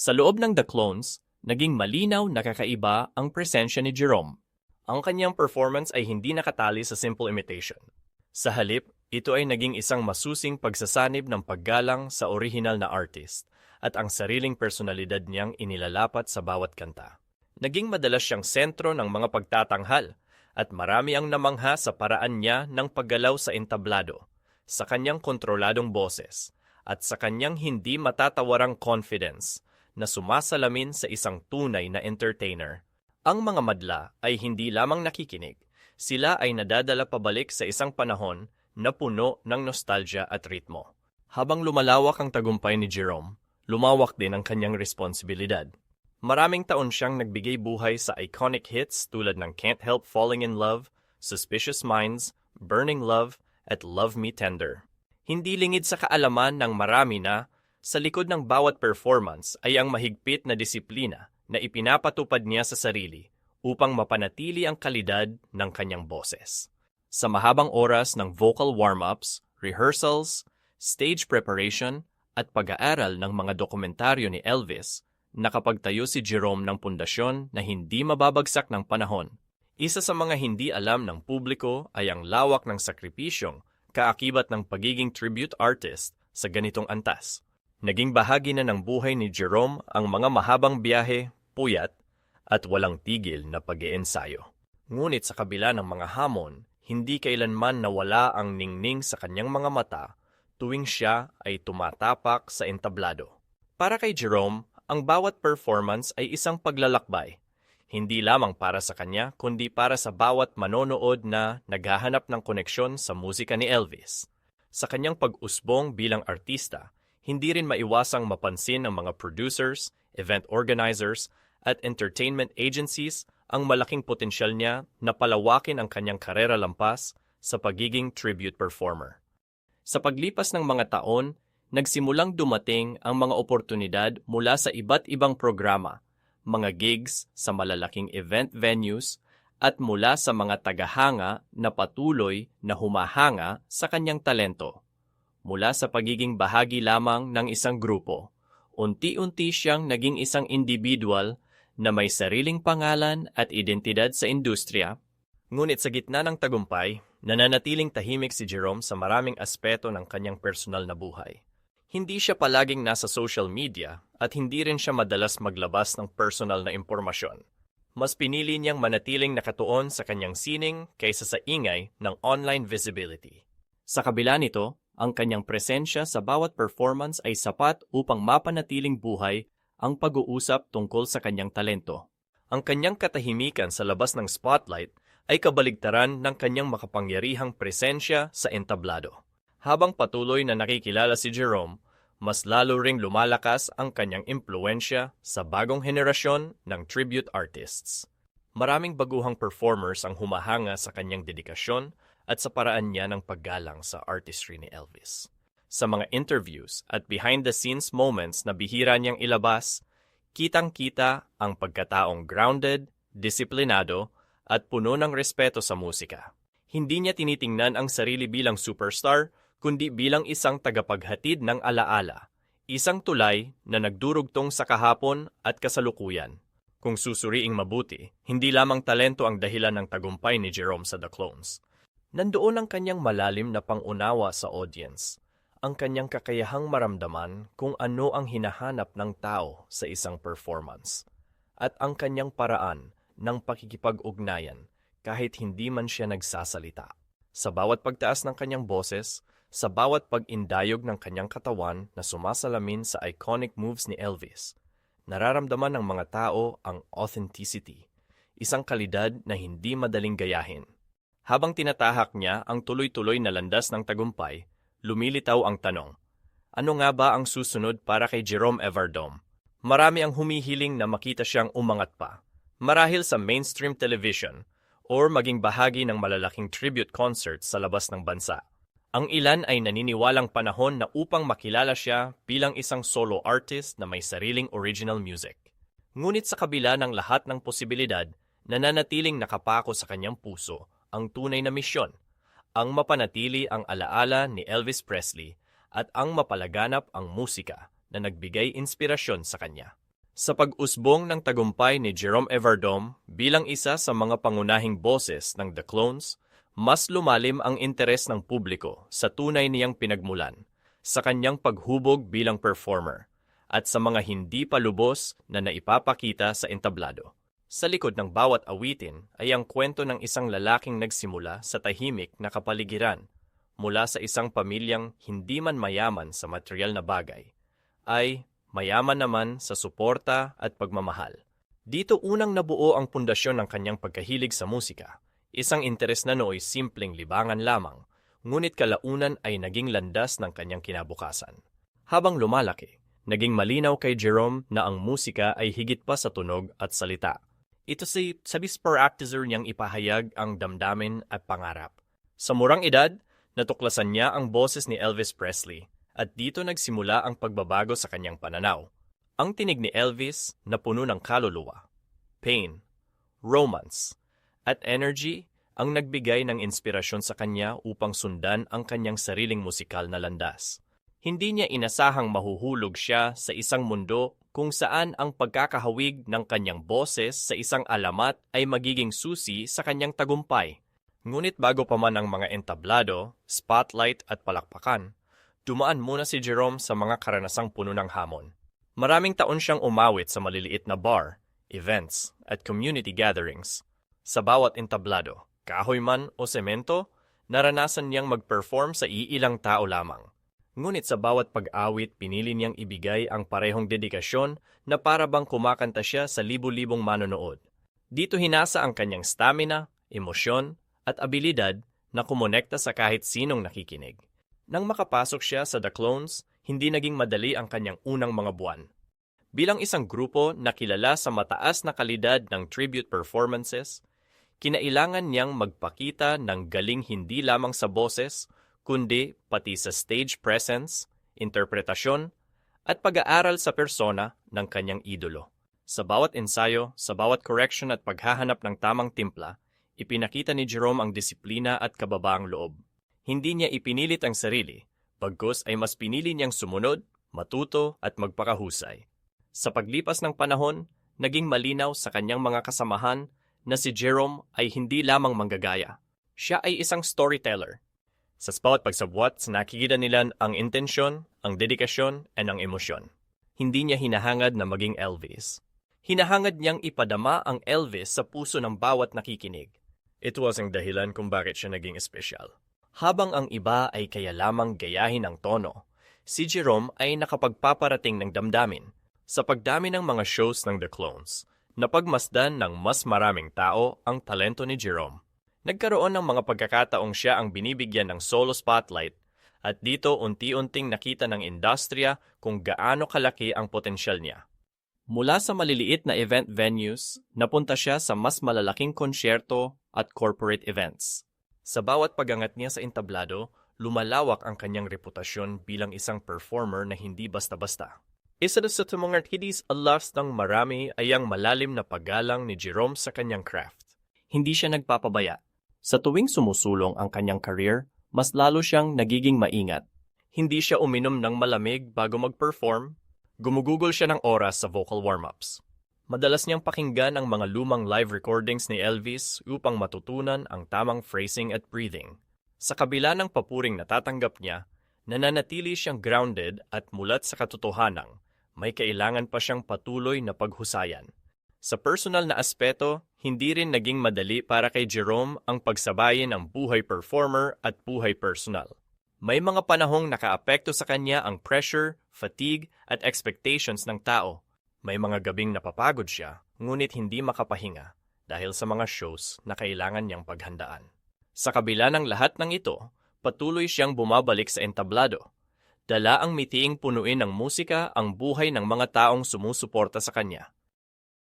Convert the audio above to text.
Sa loob ng The Clones, naging malinaw na kakaiba ang presensya ni Jerome. Ang kanyang performance ay hindi nakatali sa simple imitation. Sa halip, ito ay naging isang masusing pagsasanib ng paggalang sa orihinal na artist at ang sariling personalidad niyang inilalapat sa bawat kanta. Naging madalas siyang sentro ng mga pagtatanghal at marami ang namangha sa paraan niya ng paggalaw sa entablado, sa kanyang kontroladong boses, at sa kanyang hindi matatawarang confidence na sumasalamin sa isang tunay na entertainer. Ang mga madla ay hindi lamang nakikinig, sila ay nadadala pabalik sa isang panahon na puno ng nostalgia at ritmo. Habang lumalawak ang tagumpay ni Jerome, lumawak din ang kanyang responsibilidad. Maraming taon siyang nagbigay buhay sa iconic hits tulad ng Can't Help Falling in Love, Suspicious Minds, Burning Love, at Love Me Tender. Hindi lingid sa kaalaman ng marami na sa likod ng bawat performance ay ang mahigpit na disiplina na ipinapatupad niya sa sarili upang mapanatili ang kalidad ng kanyang boses. Sa mahabang oras ng vocal warm-ups, rehearsals, stage preparation, at pag-aaral ng mga dokumentaryo ni Elvis, nakapagtayo si Jerome ng pundasyon na hindi mababagsak ng panahon. Isa sa mga hindi alam ng publiko ay ang lawak ng sakripisyong kaakibat ng pagiging tribute artist sa ganitong antas. Naging bahagi na ng buhay ni Jerome ang mga mahabang biyahe, puyat, at walang tigil na pag-iensayo. Ngunit sa kabila ng mga hamon, hindi kailanman nawala ang ningning sa kanyang mga mata tuwing siya ay tumatapak sa entablado. Para kay Jerome, ang bawat performance ay isang paglalakbay. Hindi lamang para sa kanya, kundi para sa bawat manonood na naghahanap ng koneksyon sa musika ni Elvis. Sa kanyang pag-usbong bilang artista, hindi rin maiwasang mapansin ng mga producers, event organizers, at entertainment agencies ang malaking potensyal niya na palawakin ang kanyang karera lampas sa pagiging tribute performer. Sa paglipas ng mga taon, nagsimulang dumating ang mga oportunidad mula sa iba't ibang programa, mga gigs sa malalaking event venues, at mula sa mga tagahanga na patuloy na humahanga sa kanyang talento. Mula sa pagiging bahagi lamang ng isang grupo, unti-unti siyang naging isang individual na may sariling pangalan at identidad sa industriya. Ngunit sa gitna ng tagumpay, nananatiling tahimik si Jerome sa maraming aspeto ng kanyang personal na buhay. Hindi siya palaging nasa social media at hindi rin siya madalas maglabas ng personal na impormasyon. Mas pinili niyang manatiling nakatuon sa kanyang sining kaysa sa ingay ng online visibility. Sa kabila nito, ang kanyang presensya sa bawat performance ay sapat upang mapanatiling buhay ang pag-uusap tungkol sa kanyang talento. Ang kanyang katahimikan sa labas ng spotlight ay kabaligtaran ng kanyang makapangyarihang presensya sa entablado. Habang patuloy na nakikilala si Jerome, mas lalo ring lumalakas ang kanyang impluensya sa bagong henerasyon ng tribute artists. Maraming baguhang performers ang humahanga sa kanyang dedikasyon at sa paraan niya ng paggalang sa artistry ni Elvis. Sa mga interviews at behind-the-scenes moments na bihira niyang ilabas, kitang-kita ang pagkataong grounded, disiplinado, at puno ng respeto sa musika. Hindi niya tinitingnan ang sarili bilang superstar, kundi bilang isang tagapaghatid ng alaala, isang tulay na nagdurugtong sa kahapon at kasalukuyan. Kung susuriing mabuti, hindi lamang talento ang dahilan ng tagumpay ni Jerome sa The Clones. Nandoon ang kanyang malalim na pangunawa sa audience, ang kanyang kakayahang maramdaman kung ano ang hinahanap ng tao sa isang performance, at ang kanyang paraan ng pakikipag-ugnayan kahit hindi man siya nagsasalita. Sa bawat pagtaas ng kanyang boses, sa bawat pag-indayog ng kanyang katawan na sumasalamin sa iconic moves ni Elvis, nararamdaman ng mga tao ang authenticity, isang kalidad na hindi madaling gayahin. Habang tinatahak niya ang tuloy-tuloy na landas ng tagumpay, lumilitaw ang tanong, ano nga ba ang susunod para kay Jerome Everdome? Marami ang humihiling na makita siyang umangat pa, marahil sa mainstream television or maging bahagi ng malalaking tribute concert sa labas ng bansa. Ang ilan ay naniniwalang panahon na upang makilala siya bilang isang solo artist na may sariling original music. Ngunit sa kabila ng lahat ng posibilidad, nananatiling nakapako sa kanyang puso ang tunay na misyon, ang mapanatili ang alaala ni Elvis Presley at ang mapalaganap ang musika na nagbigay inspirasyon sa kanya. Sa pag-usbong ng tagumpay ni Jerome Everdome bilang isa sa mga pangunahing boses ng The Clones, mas lumalim ang interes ng publiko sa tunay niyang pinagmulan, sa kanyang paghubog bilang performer, at sa mga hindi pa lubos na naipapakita sa entablado. Sa likod ng bawat awitin ay ang kwento ng isang lalaking nagsimula sa tahimik na kapaligiran mula sa isang pamilyang hindi man mayaman sa material na bagay, ay mayaman naman sa suporta at pagmamahal. Dito unang nabuo ang pundasyon ng kanyang pagkahilig sa musika, isang interes na nooy simpleng libangan lamang, ngunit kalaunan ay naging landas ng kanyang kinabukasan. Habang lumalaki, naging malinaw kay Jerome na ang musika ay higit pa sa tunog at salita. Ito si sabis practicer niyang ipahayag ang damdamin at pangarap. Sa murang edad, natuklasan niya ang boses ni Elvis Presley at dito nagsimula ang pagbabago sa kanyang pananaw. Ang tinig ni Elvis na puno ng kaluluwa, pain, romance, at energy ang nagbigay ng inspirasyon sa kanya upang sundan ang kanyang sariling musikal na landas. Hindi niya inasahang mahuhulog siya sa isang mundo kung saan ang pagkakahawig ng kanyang boses sa isang alamat ay magiging susi sa kanyang tagumpay. Ngunit bago pa man ang mga entablado, spotlight at palakpakan, dumaan muna si Jerome sa mga karanasang puno ng hamon. Maraming taon siyang umawit sa maliliit na bar, events, at community gatherings. Sa bawat entablado, kahoy man o semento, naranasan niyang mag-perform sa iilang tao lamang. Ngunit sa bawat pag-awit, pinili niyang ibigay ang parehong dedikasyon na para bang kumakanta siya sa libu-libong manonood. Dito hinasa ang kanyang stamina, emosyon, at abilidad na kumonekta sa kahit sinong nakikinig. Nang makapasok siya sa The Clones, hindi naging madali ang kanyang unang mga buwan. Bilang isang grupo na kilala sa mataas na kalidad ng tribute performances, kinailangan niyang magpakita ng galing hindi lamang sa boses, kundi pati sa stage presence, interpretasyon, at pag-aaral sa persona ng kanyang idolo. Sa bawat ensayo, sa bawat correction at paghahanap ng tamang timpla, ipinakita ni Jerome ang disiplina at kababaang loob. Hindi niya ipinilit ang sarili, bagkus ay mas pinili niyang sumunod, matuto at magpakahusay. Sa paglipas ng panahon, naging malinaw sa kanyang mga kasamahan na si Jerome ay hindi lamang manggagaya. Siya ay isang storyteller. Sa bawat pagsabwat, nakikita nila ang intensyon, ang dedikasyon, at ang emosyon. Hindi niya hinahangad na maging Elvis. Hinahangad niyang ipadama ang Elvis sa puso ng bawat nakikinig. Ito ang dahilan kung bakit siya naging espesyal. Habang ang iba ay kaya lamang gayahin ang tono, si Jerome ay nakapagpaparating ng damdamin sa pagdami ng mga shows ng The Clones. Napagmasdan ng mas maraming tao ang talento ni Jerome. Nagkaroon ng mga pagkakataong siya ang binibigyan ng solo spotlight at dito unti-unting nakita ng industriya kung gaano kalaki ang potensyal niya. Mula sa maliliit na event venues, napunta siya sa mas malalaking konsyerto at corporate events. Sa bawat pagangat niya sa entablado, lumalawak ang kanyang reputasyon bilang isang performer na hindi basta-basta. Isa na sa tumangat hidis alas ng marami ay ang malalim na paggalang ni Jerome sa kanyang craft. Hindi siya nagpapabaya. Sa tuwing sumusulong ang kanyang career, mas lalo siyang nagiging maingat. Hindi siya uminom ng malamig bago mag-perform. Gumugugol siya ng oras sa vocal warm-ups. Madalas niyang pakinggan ang mga lumang live recordings ni Elvis upang matutunan ang tamang phrasing at breathing. Sa kabila ng papuring natatanggap niya, nananatili siyang grounded at mulat sa katotohanan. May kailangan pa siyang patuloy na paghusayan. Sa personal na aspeto, hindi rin naging madali para kay Jerome ang pagsabayin ng buhay performer at buhay personal. May mga panahong nakaapekto sa kanya ang pressure, fatigue at expectations ng tao. May mga gabing napapagod siya, ngunit hindi makapahinga dahil sa mga shows na kailangan niyang paghandaan. Sa kabila ng lahat ng ito, patuloy siyang bumabalik sa entablado. Dala ang mitiing punuin ng musika ang buhay ng mga taong sumusuporta sa kanya.